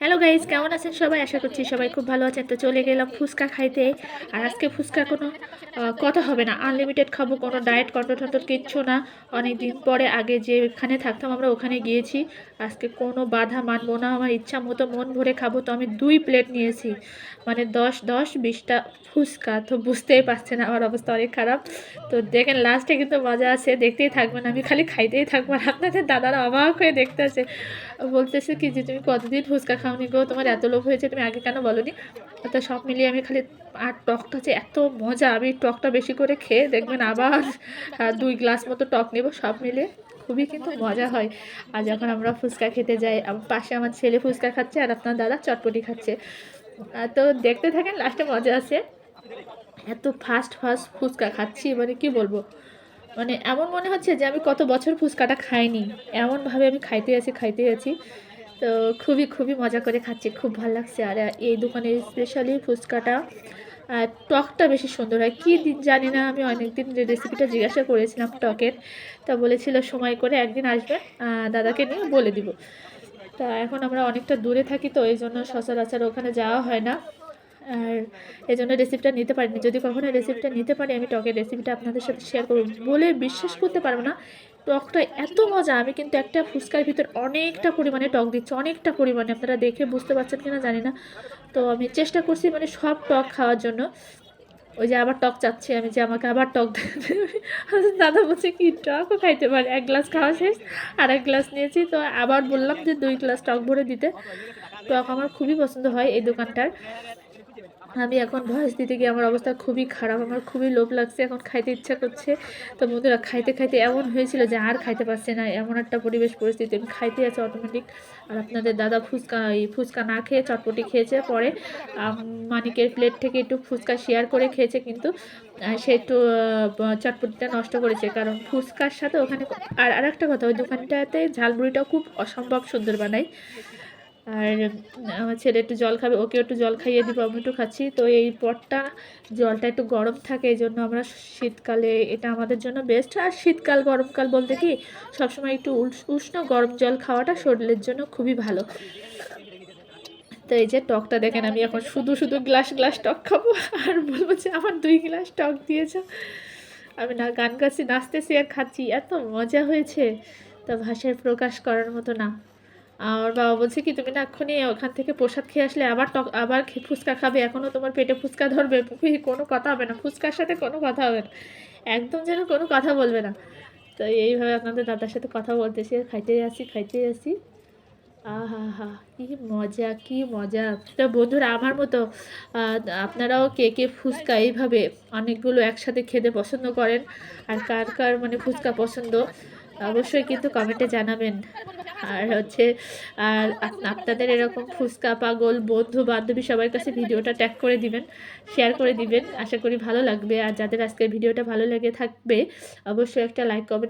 Hello guys কেমন আছেন সবাই? আশা করছি সবাই খুব ভালো আছেন। তো চলে গেলাম ফুচকা খাইতে। আর আজকে ফুচকা কোনো কথা হবে না। আনলিমিটেড খাব, কোনো ডায়েট কন্ট্রোল টন্ট্রোল কিচ্ছু না। অনেক দিন পরে আগে যেখানে থাকতাম আমরা ওখানে গিয়েছি। আজকে কোনো বাধা মানবো না। আমার ইচ্ছা মতো মন ভরে খাব। তো আমি দুই প্লেট নিয়েছি। মানে দশ দশ, বিশটা ফুচকা। তো বুঝতেই পারছেন আমার অবস্থা অনেক খারাপ। তো দেখেন লাস্টে কিন্তু মজা আছে। দেখতেই থাকবেন। আমি খালি খাইতেই থাকব। আর আপনাদের দাদারা অবাক হয়ে দেখতে আছে বলতেছে কি যে, তুমি কতদিন ফুচকা খাওনি গো, তোমার এত লোভ হয়েছে, তুমি আগে কেন বলনি? তো সব মিলিয়ে আমি খালি আর টকটা যে এত মজা, আমি টকটা বেশি করে খেয়ে দেখবেন আবার দুই গ্লাস মতো টক নেব, সব মিলিয়ে খুবই কিন্তু মজা হয়। আর যখন আমরা ফুচকা খেতে যাই পাশে আমার ছেলে ফুচকা খাচ্ছে আর আপনার দাদা চটপটি খাচ্ছে। তো দেখতে থাকেন, লাস্টে মজা আছে। এত ফাস্ট ফাস্ট ফুচকা খাচ্ছি মানে কি বলব? মানে এমন মনে হচ্ছে যে আমি কত বছর ফুচকাটা খাইনি। এমনভাবে আমি খাইতে আছি খাইতে আছি। তো খুবই খুবই মজা করে খাচ্ছি, খুব ভালো লাগছে। আর এই দোকানের স্পেশালি ফুচকাটা টকটা বেশি সুন্দর হয়। কী দিন জানি না, আমি অনেকদিন রেসিপিটা জিজ্ঞাসা করেছিলাম টকের, তা বলেছিল সময় করে একদিন আসবে দাদাকে নিয়ে বলে দিব। তা এখন আমরা অনেকটা দূরে থাকি তো, এই জন্য সচরাচর ওখানে যাওয়া হয় না। আর এই জন্য রেসিপিটা নিতে পারিনি। যদি কখনো রেসিপিটা নিতে পারি, আমি টকের রেসিপিটা আপনাদের সাথে শেয়ার করব বলে বিশ্বাস করতে পারব না। টকটা এত মজা। আমি কিন্তু একটা ফুচকার ভিতর অনেকটা পরিমাণে টক দিচ্ছি, অনেকটা পরিমাণে। আপনারা দেখে বুঝতে পারছেন কিনা জানি না। তো আমি চেষ্টা করছি মানে সব টক খাওয়ার জন্য। ওই যে আবার টক চাচ্ছে আমি যে আমাকে আবার টক দেবে। দাদা বলছে কি, টকও খাইতে পারে। এক গ্লাস খাওয়া শেষ আর এক গ্লাস নিয়েছি। তো আবার বললাম যে দুই গ্লাস টক ভরে দিতে। টক আমার খুবই পছন্দ হয় এই দোকানটার। আমি এখন ভয়েস দিতে গিয়ে আমার অবস্থা খুবই খারাপ, আমার খুবই লোভ লাগছে, এখন খাইতে ইচ্ছা করছে। তো বন্ধুরা, খাইতে খাইতে এমন হয়েছিল যে আর খাইতে পারছে না, এমন একটা পরিবেশ পরিস্থিতি। আমি খাইতে আছে অটোমেটিক আর আপনাদের দাদা ফুচকা, এই ফুচকা না খেয়ে চটপটি খেয়েছে, পরে মানিকের প্লেট থেকে একটু ফুচকা শেয়ার করে খেয়েছে, কিন্তু সে একটু চটপটিটা নষ্ট করেছে। কারণ ফুচকার সাথে ওখানে, আর আর একটা কথা, ওই দোকানটাতে ঝালমুড়িটাও খুব অসম্ভব সুন্দর বানায়। আর আমার ছেলে একটু জল খাবে, ওকে একটু জল খাইয়ে দিব, আমি একটু খাচ্ছি। তো এই পটটা জলটা একটু গরম থাকে এই জন্য আমরা শীতকালে এটা আমাদের জন্য বেস্ট আর শীতকাল, গরমকাল বলতে কি, সবসময় একটু উষ্ণ গরম জল খাওয়াটা শরীরের জন্য খুবই ভালো। তো এই যে টকটা দেখেন, আমি এখন শুধু শুধু গ্লাস গ্লাস টক খাব, আর বলব যে আমার দুই গ্লাস টক দিয়েছ। আমি না, গান গাছি নাচতেছি আর খাচ্ছি, এত মজা হয়েছে। তা ভাষায় প্রকাশ করার মতো না। আমার বাবা বলছে কি, তুমি না এক্ষুনি ওখান থেকে প্রসাদ খেয়ে আসলে আবার টক আবার ফুচকা খাবে। এখনও তোমার পেটে ফুচকা ধরবে। কোনো কথা হবে না। ফুচকার সাথে কোনো কথা হবে না। একদম যেন কোনো কথা বলবে না। তো এইভাবে আপনাদের দাদার সাথে কথা বলতেছি আর খাইতে আসি খাইতে আসি। আহা হা কি মজা কি মজা। তো বন্ধুরা, আমার মতো আপনারাও কে কে ফুচকা এইভাবে অনেকগুলো একসাথে খেতে পছন্দ করেন? আর কার কার মানে ফুচকা পছন্দ? অবশ্যই কিন্তু কমেন্টে জানাবেন। আর হচ্ছে, আর আপনাদের এরকম ফুচকা পাগল বন্ধু বান্ধবী সবার কাছে ভিডিওটা ট্যাগ করে দিবেন শেয়ার করে দিবেন। আশা করি ভালো লাগবে। আর যাদের আজকের ভিডিওটা ভালো লেগে থাকবে, অবশ্যই একটা লাইক কমেন্ট